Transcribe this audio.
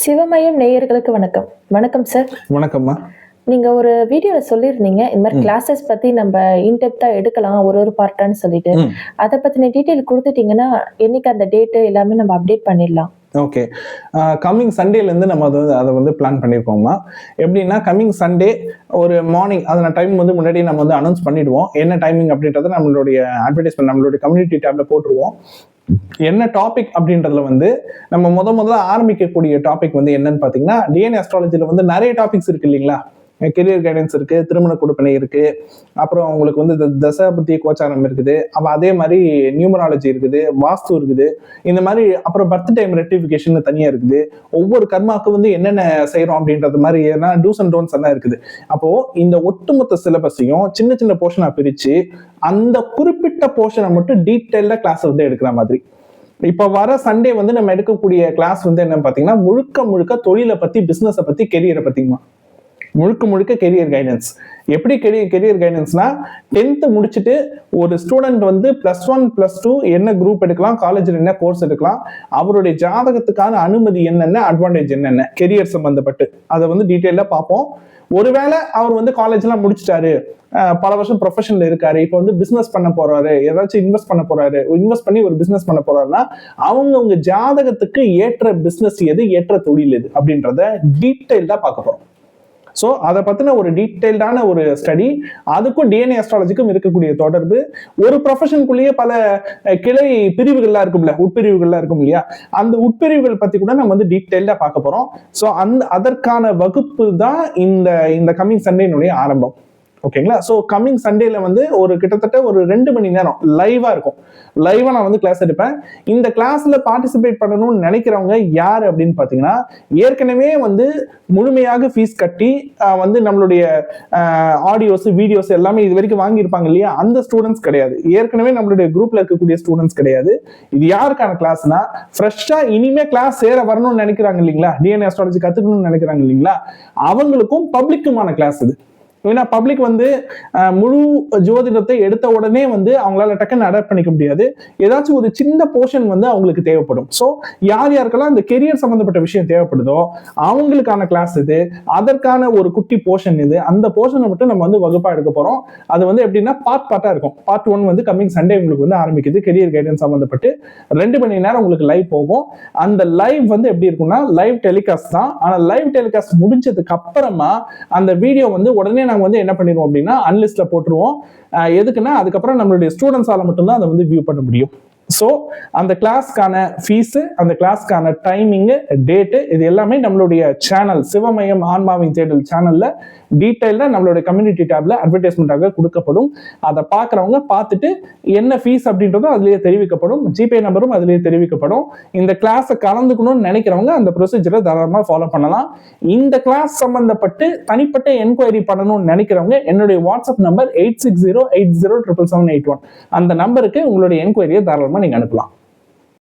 சிவமயம் நேயர்களுக்கு வணக்கம். வணக்கம் சார் வணக்கம்மா. நீங்க ஒரு வீடியோல சொல்லியிருந்தீங்க இந்த மாதிரி. கிளாஸஸ் பத்தி நம்ம இன்டெப்தா எடுக்கலாம் ஒரு ஒரு பார்ட்டான்னு சொல்லிட்டு. அதை பத்தின டீட்டெயில் கொடுத்துட்டீங்கன்னா என்னைக்கு அந்த டேட் எல்லாமே நம்ம அப்டேட் பண்ணிடலாம். ஓகே கம்மிங் சண்டேலேருந்து நம்ம அதை அதை வந்து பிளான் பண்ணியிருக்கோம்மா எப்படின்னா கம்மிங் சண்டே ஒரு மார்னிங் அதன டைம் வந்து முன்னாடி நம்ம வந்து அனௌன்ஸ் பண்ணிடுவோம். என்ன டைமிங் அப்படின்றத நம்மளுடைய அட்வர்டைஸ்மெண்ட் நம்மளுடைய கம்யூனிட்டி டேப்ல போட்டுருவோம். என்ன டாபிக் அப்படின்றதுல வந்து நம்ம முத முதல்ல ஆரம்பிக்கக்கூடிய டாபிக் வந்து என்னன்னு பார்த்தீங்கன்னா டிஎன்ஏ அஸ்ட்ராலஜியில் வந்து நிறைய டாபிக்ஸ் இருக்கு இல்லைங்களா? கெரியர் கைடன்ஸ் இருக்கு திருமண கொடுப்பனை இருக்கு. அப்புறம் உங்களுக்கு வந்து த- தசாபுத்தி கோச்சாரம் இருக்குது. அப்போ அதே மாதிரி நியூமராலஜி இருக்குது வாஸ்து இருக்குது. இந்த மாதிரி அப்புறம் பர்த் டைம் ரெக்டிஃபிகேஷன் தனியா இருக்குது. ஒவ்வொரு கர்மாவுக்கு வந்து என்னென்ன செய்கிறோம் அப்படின்றது மாதிரி ஏன்னா டூஸ் அண்ட் டோன்ஸ் எல்லாம் இருக்குது. அப்போ இந்த ஒட்டுமொத்த சிலபஸையும் சின்ன சின்ன போர்ஷனா பிரிச்சு அந்த குறிப்பிட்ட போர்ஷனை மட்டும் டீட்டெயில்டா கிளாஸ் வந்து எடுக்கிற மாதிரி. இப்ப வர சண்டே வந்து நம்ம எடுக்கக்கூடிய கிளாஸ் வந்து என்னன்னு பாத்தீங்கன்னா முழுக்க முழுக்க தொழிலை பத்தி பிஸ்னஸை பத்தி கெரியரை பத்திமா முழுக்க முழுக்க கெரியர் கைடன்ஸ் எப்படி கெரியர் கெரியர் கைடன்ஸ்னா டென்த்து முடிச்சுட்டு ஒரு ஸ்டூடெண்ட் வந்து ப்ளஸ் ஒன் ப்ளஸ் டூ என்ன குரூப் எடுக்கலாம் காலேஜில் என்ன கோர்ஸ் எடுக்கலாம் அவருடைய ஜாதகத்துக்கான அனுமதி என்னென்ன அட்வான்டேஜ் என்னென்ன கெரியர் சம்பந்தப்பட்டு. அதை வந்து டீட்டெயிலாக பார்ப்போம். ஒருவேளை அவர் வந்து காலேஜ்லாம் முடிச்சிட்டாரு. பல வருஷம் ப்ரொஃபஷன்ல இருக்காரு. இப்போ வந்து பிசினஸ் பண்ண போறாரு. ஏதாச்சும் இன்வெஸ்ட் பண்ண போறாரு. இன்வெஸ்ட் பண்ணி ஒரு பிசினஸ் பண்ண போறாருன்னா அவங்கவுங்க ஜாதகத்துக்கு ஏற்ற பிசினஸ் எது ஏற்ற தொழில் எது அப்படின்றத டீட்டெயில்டா பார்க்க போறோம். ஸோ அதை பற்றின ஒரு டீட்டெயில்டான ஒரு ஸ்டடி அதுக்கும் டிஎன்ஏ அஸ்ட்ராலஜிக்கும் இருக்கக்கூடிய தொடர்பு. ஒரு ப்ரொஃபஷனுக்குள்ளேயே பல கிளை பிரிவுகள்லாம் இருக்கும்ல உட்பிரிவுகள்லாம் இருக்கும் இல்லையா? அந்த உட்பிரிவுகள் பற்றி கூட நம்ம வந்து டீட்டெயில்டாக பார்க்க போகிறோம் ஸோ அந்த அதற்கான வகுப்பு தான் இந்த இந்த கம்மிங் சண்டேனுடைய ஆரம்பம். ஓகேங்களா ஸோ கம்மிங் சண்டேல வந்து ஒரு கிட்டத்தட்ட ஒரு ரெண்டு மணி நேரம் லைவா இருக்கும். லைவா நான் வந்து கிளாஸ் எடுப்பேன். இந்த கிளாஸ்ல பார்ட்டிசிபேட் பண்ணணும்னு நினைக்கிறவங்க யார் அப்படின்னு பார்த்தீங்கன்னா ஏற்கனவே வந்து முழுமையாக ஃபீஸ் கட்டி வந்து நம்மளுடைய ஆடியோஸ் வீடியோஸ் எல்லாமே இது வரைக்கும் வாங்கியிருப்பாங்க இல்லையா? அந்த ஸ்டூடெண்ட்ஸ் கிடையாது. ஏற்கனவே நம்மளுடைய குரூப்ல இருக்கக்கூடிய ஸ்டூடெண்ட்ஸ் கிடையாது. இது யாருக்கான கிளாஸ்னா ஃப்ரெஷ்ஷா இனிமே கிளாஸ் சேர வரணும்னு நினைக்கிறாங்க இல்லைங்களா? டிஎன்ஏ அஸ்ட்ராலஜி கத்துக்கணும்னு நினைக்கிறாங்க இல்லைங்களா? அவங்களுக்கும் பப்ளிக்குமான கிளாஸ் இது. ஏன்னா பப்ளிக் வந்து முழு ஜோதிடத்தை எடுத்த உடனே வந்து அவங்களால டக்குன்னு அடாப்ட் பண்ணிக்க முடியாது. ஏதாச்சும் ஒரு சின்ன போர்ஷன் வந்து அவங்களுக்கு தேவைப்படும். ஸோ யார் யாருக்கெல்லாம் இந்த கெரியர் சம்பந்தப்பட்ட விஷயம் தேவைப்படுதோ அவங்களுக்கான கிளாஸ் இது அதற்கான ஒரு குட்டி போர்ஷன் இது அந்த போர்ஷனை மட்டும் நம்ம வந்து வகுப்பாக எடுக்க போகிறோம் அது வந்து எப்படின்னா பார்ட் பார்ட்டாக இருக்கும். பார்ட் ஒன் வந்து கம்மிங் சண்டே உங்களுக்கு வந்து ஆரம்பிக்குது கெரியர் கைடன்ஸ் சம்மந்தப்பட்டு ரெண்டு மணி நேரம் உங்களுக்கு லைவ் போகும். அந்த லைவ் வந்து எப்படி இருக்கும்னா லைவ் டெலிகாஸ்ட் தான். ஆனால் லைவ் டெலிகாஸ்ட் முடிஞ்சதுக்கு அப்புறமா அந்த வீடியோ வந்து உடனே நாங்கள் வந்து என்ன பண்ணிடுவோம் அப்படின்னா அன்லிஸ்ட்டில் போட்டுருவோம். எதுக்குன்னா அதுக்கப்புறம் நம்மளுடைய ஸ்டூடெண்ட்ஸால் மட்டும்தான் அதை வந்து வியூ பண்ண முடியும். ஸோ அந்த கிளாஸ்க்கான ஃபீஸு அந்த கிளாஸ்க்கான டைமிங்கு டேட்டு இது எல்லாமே நம்மளுடைய சேனல் சிவமயம் ஆன்மாவின் தேடல் சேனலில் டீட்டெயிலாக நம்மளுடைய கம்யூனிட்டி டேப்ல அட்வர்டைஸ்மெண்ட்டாக கொடுக்கப்படும். அதை பார்க்குறவங்க பார்த்துட்டு என்ன ஃபீஸ் அப்படின்றதும் அதுலேயே தெரிவிக்கப்படும். ஜிபே நம்பரும் அதுலேயே தெரிவிக்கப்படும். இந்த கிளாஸை கலந்துக்கணும்னு நினைக்கிறவங்க அந்த ப்ரொசீஜரை தாராளமாக ஃபாலோ பண்ணலாம். இந்த கிளாஸ் சம்மந்தப்பட்டு தனிப்பட்ட என்கொயரி பண்ணணும்னு நினைக்கிறவங்க என்னுடைய WhatsApp number eight six zero eight zero triple seven eight one அந்த நம்பருக்கு உங்களுடைய என்கொயரியை தாராளமாக நீங்கள் அனுப்பலாம்.